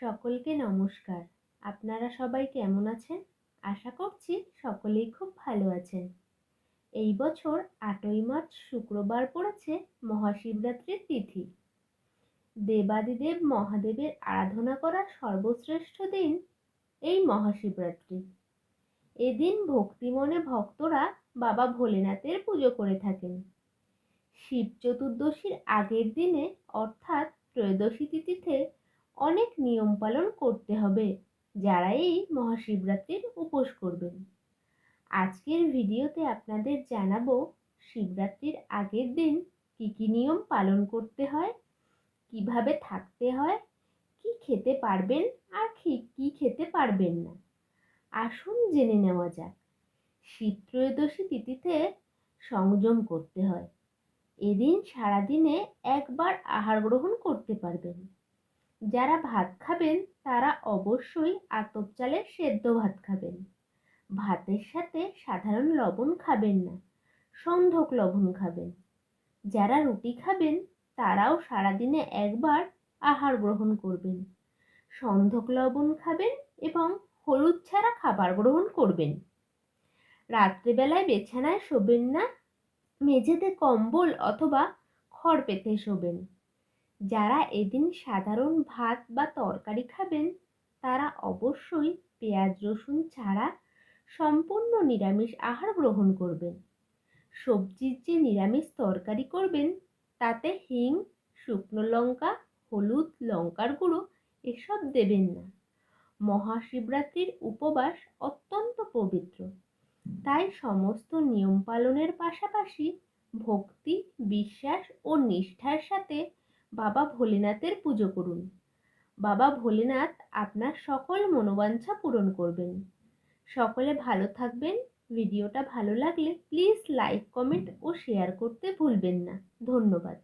সকলকে নমস্কার। আপনারা সবাই কেমন আছেন? আশা করছি সকলেই খুব ভালো আছেন। এই বছর আটই মার্চ শুক্রবার পড়েছে মহাশিবরাত্রির তিথি। দেবাদিদেব মহাদেবের আরাধনা করার সর্বশ্রেষ্ঠ দিন এই মহাশিবরাত্রি। এদিন ভক্তিমনে ভক্তরা বাবা ভোলেনাথের পুজো করে থাকেন। শিব চতুর্দশীর আগের দিনে, অর্থাৎ ত্রয়োদশী তিথিতে অনেক নিয়ম পালন করতে হবে, যারা এই মহাশিবরাত্রির উপোস করবেন। আজকের ভিডিওতে আপনাদের জানাব, শিবরাত্রির আগের দিন কী কী নিয়ম পালন করতে হয়, কীভাবে থাকতে হয়, কি খেতে পারবেন আর কি, কী খেতে পারবেন না। আসুন জেনে নেওয়া যাক। শিব ত্রয়োদশী তিথিতে সংযম করতে হয়। এদিন সারাদিনে একবার আহার গ্রহণ করতে পারবেন। যারা ভাত খাবেন, তারা অবশ্যই আতপ চালের সেদ্ধ ভাত খাবেন। ভাতের সাথে সাধারণ লবণ খাবেন না, সন্ধক লবণ খাবেন। যারা রুটি খাবেন, তারাও সারাদিনে একবার আহার গ্রহণ করবেন। সন্ধক লবণ খাবেন এবং হলুদ ছাড়া খাবার গ্রহণ করবেন। রাত্রেবেলায় বিছানায় শোবেন না, মেঝেতে কম্বল অথবা খড় পেতে শোবেন। যারা এদিন সাধারণ ভাত বা তরকারি খাবেন, তারা অবশ্যই পেঁয়াজ রসুন ছাড়া সম্পূর্ণ নিরামিষ আহার গ্রহণ করবেন। সবজির যে নিরামিষ তরকারি করবেন, তাতে হিং, শুকনো লঙ্কা, হলুদ লঙ্কার গুঁড়ো এসব দেবেন না। মহাশিবরাত্রির উপবাস অত্যন্ত পবিত্র। তাই সমস্ত নিয়ম পালনের পাশাপাশি ভক্তি, বিশ্বাস ও নিষ্ঠার সাথে বাবা ভোলেনাথের পুজো করুন। বাবা ভোলেনাথ আপনার সকল মনোবাঞ্ছা পূরণ করবেন। সকলে ভালো থাকবেন। ভিডিওটা ভালো লাগলে প্লিজ লাইক কমেন্ট ও শেয়ার করতে ভুলবেন না। ধন্যবাদ।